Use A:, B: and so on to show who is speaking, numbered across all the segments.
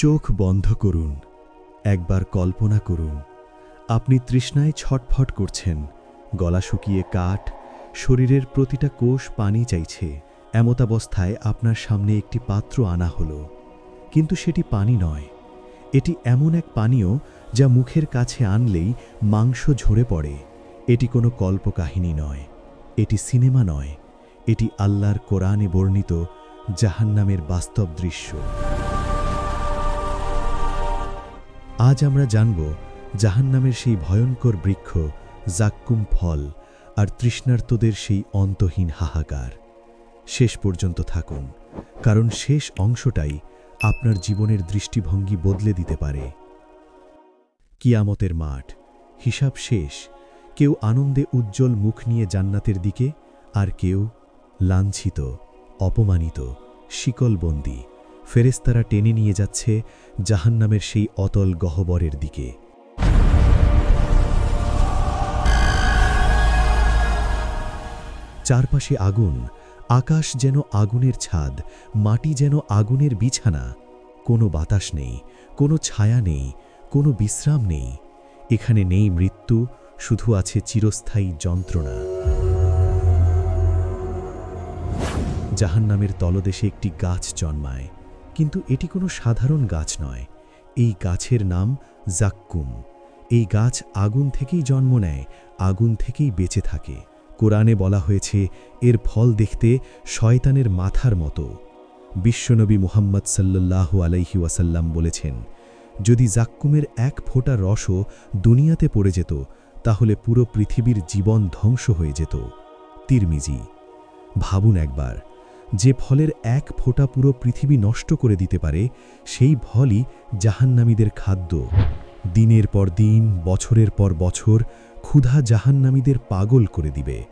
A: চোখ বন্ধ করুন। একবার কল্পনা করুন, আপনি তৃষ্ণায় ছটফট করছেন, গলা শুকিয়ে কাঠ, শরীরের প্রতিটা কোষ পানি চাইছে। এমতাবস্থায় আপনার সামনে একটি পাত্র আনা হলো। কিন্তু সেটি পানি নয়। এটি এমন এক পানীয় যা মুখের কাছে আনলেই মাংস ঝরে পড়ে। এটি কোনো কল্পকাহিনী নয়। এটি সিনেমা নয়। এটি আল্লাহর কোরআনে বর্ণিত জাহান্নামের বাস্তব দৃশ্য। আজ আমরা জানব জাহান্নামের সেই ভয়ঙ্কর বৃক্ষ, জাক্কুম ফল আর তৃষ্ণার্তদের সেই অন্তহীন হাহাকার। শেষ পর্যন্ত থাকুন, কারণ শেষ অংশটাই আপনার জীবনের দৃষ্টিভঙ্গি বদলে দিতে পারে। কিয়ামতের মাঠ, হিসাব শেষ, কেউ আনন্দে উজ্জ্বল মুখ নিয়ে জান্নাতের দিকে, আর কেউ লাঞ্ছিত, অপমানিত, শিকলবন্দি। ফেরেস্তারা টেনে নিয়ে যাচ্ছে জাহান্নামের সেই অতল গহ্বরের দিকে। চারপাশে আগুন, আকাশ যেন আগুনের ছাদ, মাটি যেন আগুনের বিছানা। কোনো বাতাস নেই, কোনো ছায়া নেই, কোনো বিশ্রাম নেই। এখানে নেই মৃত্যু, শুধু আছে চিরস্থায়ী যন্ত্রণা। জাহান্নামের তলদেশে একটি গাছ জন্মায়। কিন্তু এটি কোনো সাধারণ গাছ নয়। এই গাছের নাম জাক্কুম। এই গাছ আগুন থেকেই জন্ম নেয়, আগুন থেকেই বেঁচে থাকে। কোরআনে বলা হয়েছে, এর ফল দেখতে শয়তানের মাথার মতো। বিশ্বনবী মুহাম্মদ সাল্লাল্লাহু আলাইহি ওয়াসাল্লাম বলেছেন, যদি জাক্কুমের এক ফোঁটা রসও দুনিয়াতে পড়ে যেত, তাহলে পুরো পৃথিবীর জীবন ধ্বংস হয়ে যেত। তিরমিজি, ভাবুন একবার। যে ফলের এক ফোঁটা পুরো পৃথিবী নষ্ট করে দিতে পারে, সেই ফলই জাহান্নামীদের খাদ্য। দিনের পর দিন, বছরের পর বছর ক্ষুধা জাহান্নামীদের পাগল করে দিবে।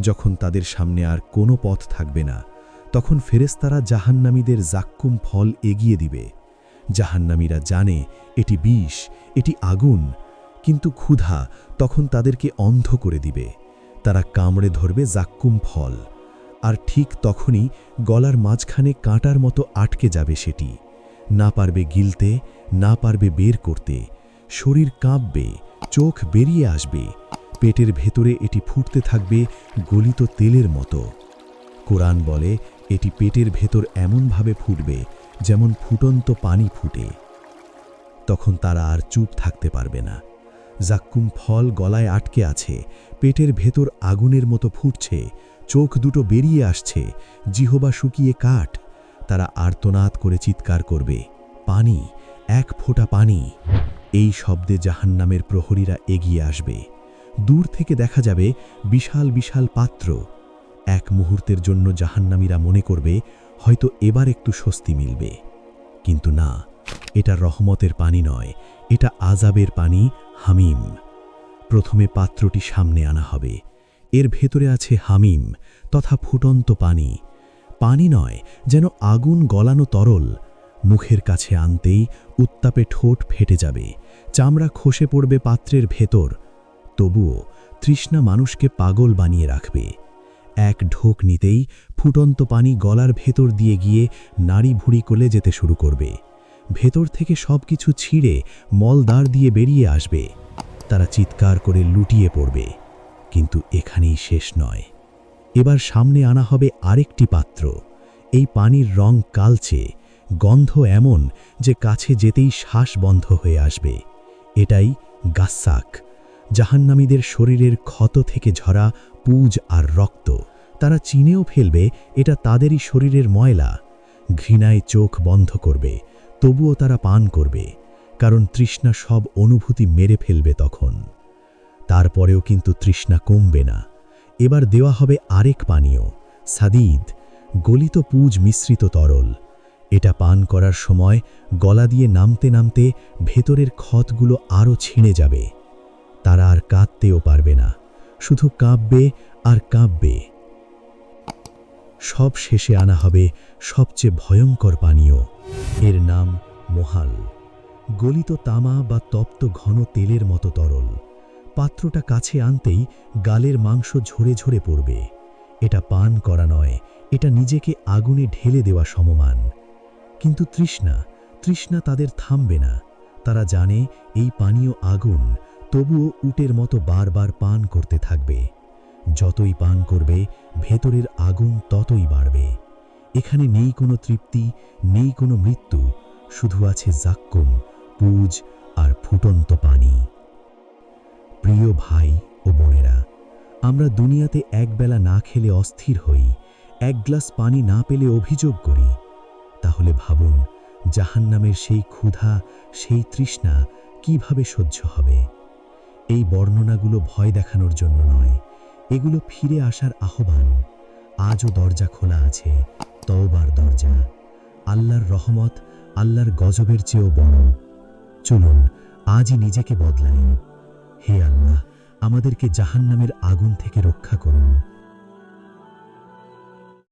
A: যখন তাদের সামনে আর কোনো পথ থাকবে না, তখন ফেরেস্তারা জাহান্নামীদের জাক্কুম ফল এগিয়ে দিবে। জাহান্নামীরা জানে, এটি বিষ, এটি আগুন, কিন্তু ক্ষুধা তখন তাদেরকে অন্ধ করে দিবে। তারা কামড়ে ধরবে জাক্কুম ফল। আর ঠিক তখনই গলার মাঝখানে কাঁটার মতো আটকে যাবে সেটি। না পারবে গিলতে, না পারবে বের করতে। শরীর কাঁপবে, চোখ বেরিয়ে আসবে। পেটের ভেতরে এটি ফুটতে থাকবে গলিত তেলের মতো। কোরআন বলে, এটি পেটের ভেতর এমনভাবে ফুটবে যেমন ফুটন্ত পানি ফুটে। তখন তারা আর চুপ থাকতে পারবে না। জাক্কুম ফল গলায় আটকে আছে, পেটের ভেতর আগুনের মতো ফুটছে চোখ দুটো বেরিয়ে আসছে, জিহবা শুকিয়ে কাঠ। তারা আর্তনাদ করে চিৎকার করবে, পানি, এক ফোঁটা পানি। এই শব্দে জাহান্নামের প্রহরীরা এগিয়ে আসবে। দূর থেকে দেখা যাবে বিশাল বিশাল পাত্র। এক মুহূর্তের জন্য জাহান্নামীরা মনে করবে, হয়তো এবার একটু স্বস্তি মিলবে। কিন্তু না, এটা রহমতের পানি নয়, এটা আজাবের পানি, হামিম। প্রথমে পাত্রটি সামনে আনা হবে। এর ভেতরে আছে হামিম তথা ফুটন্ত পানি। পানি নয়, যেন আগুন গলানো তরল। মুখের কাছে আনতেই উত্তাপে ঠোঁট ফেটে যাবে। চামড়া খসে পড়বে পাত্রের ভেতর। তবুও তৃষ্ণা মানুষকে পাগল বানিয়ে রাখবে। এক ঢোক নিতেই ফুটন্ত পানি গলার ভেতর দিয়ে গিয়ে নাড়ি ভুড়ি কোলে যেতে শুরু করবে। ভেতর থেকে সব কিছু ছিঁড়ে মলদার দিয়ে বেরিয়ে আসবে। তারা চিৎকার করে লুটিয়ে পড়বে। কিন্তু এখানেই শেষ নয়। এবার সামনে আনা হবে আরেকটি পাত্র। এই পানির রং কালচে, গন্ধ এমন যে কাছে যেতেই শ্বাস বন্ধ হয়ে আসবে। এটাই গাস্সাক জাহান্নামীদের শরীরের ক্ষত থেকে ঝরা পুজ আর রক্ত। তারা চিনেও ফেলবে এটা তাদেরই শরীরের ময়লা। ঘৃণায় চোখ বন্ধ করবে, তবুও তারা পান করবে, কারণ তৃষ্ণা সব অনুভূতি মেরে ফেলবে তখন। তারপরেও কিন্তু তৃষ্ণা কমবে না। এবার দেওয়া হবে আরেক পানীয়, সাদিদ, গলিত পুজ মিশ্রিত তরল। এটা পান করার সময় গলা দিয়ে নামতে নামতে ভেতরের ক্ষতগুলো আরও ছিঁড়ে যাবে। তারা আর কাঁদতেও পারবে না, শুধু কাঁপবে আর কাঁপবে। সব শেষে আনা হবে সবচেয়ে ভয়ঙ্কর পানীয়, এর নাম মোহাল। গলিত তামা বা তপ্ত ঘন তেলের মতো তরল। পাত্রটা কাছে আনতেই গালের মাংস ঝরে ঝরে পড়বে। এটা পান করা নয়, এটা নিজেকে আগুনে ঢেলে দেওয়া সমমান। কিন্তু তৃষ্ণা তৃষ্ণা তাদের থামবে না। তারা জানে এই পানীয় আগুন তবুও উটের মতো বারবার পান করতে থাকবে। যতই পান করবে, ভেতরের আগুন ততই বাড়বে। এখানে নেই কোনো তৃপ্তি, নেই কোনো মৃত্যু, শুধু আছে জাক্কুম, পুজ আর ফুটন্ত পানি। প্রিয় ভাই ও বোনেরা, আমরা দুনিয়াতে একবেলা না খেলে অস্থির হই, এক গ্লাস পানি না পেলে অভিযোগ করি। তাহলে ভাবুন, জাহান্নামের সেই ক্ষুধা, সেই তৃষ্ণা কীভাবে সহ্য হবে? এই বর্ণনাগুলো ভয় দেখানোর জন্য নয়, এগুলো ফিরে আসার আহ্বান। আজও দরজা খোলা আছে, তওবার দরজা। আল্লাহর রহমত, আল্লাহর গজবের চেয়েও বড়। চলুন, আজই নিজেকে বদলাই। হে আল্লাহ আমাদেরকে জাহান্নামের আগুন থেকে রক্ষা করুন।